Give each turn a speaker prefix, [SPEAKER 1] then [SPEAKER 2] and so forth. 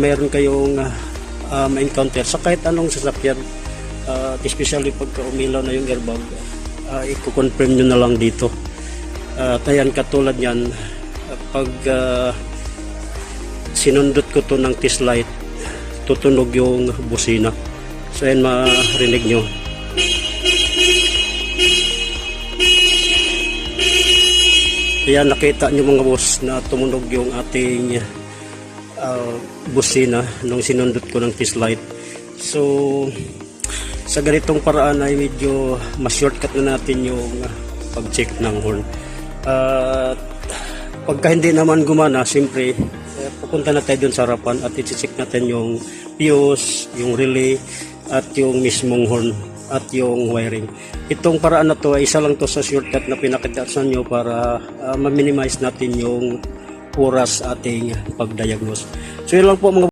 [SPEAKER 1] meron kayong uh, ma-encounter sa kahit anong sasakyan, uh, especially pagka umilaw na yung airbag, uh, i-confirm nyo na lang dito. At ayan, katulad yan, uh, pag uh, sinundot ko to ng test light, tutunog yung busina. So ayan, marinig nyo. Ayan, nakita nyo mga boss na tumunog yung ating uh, busina nung sinundot ko ng test light. So, sa ganitong paraan ay medyo mas shortcut na natin yung uh, pag-check ng horn. At pagka hindi naman gumana, siyempre, eh, pupunta na tayo dun sa harapan at i-check natin yung fuse, yung relay, at yung mismong horn at yung wiring. Itong paraan na to ay isa lang to sa shortcut na pinakita sa nyo para uh, ma-minimize natin yung oras ating pag-diagnose. So yun lang po mga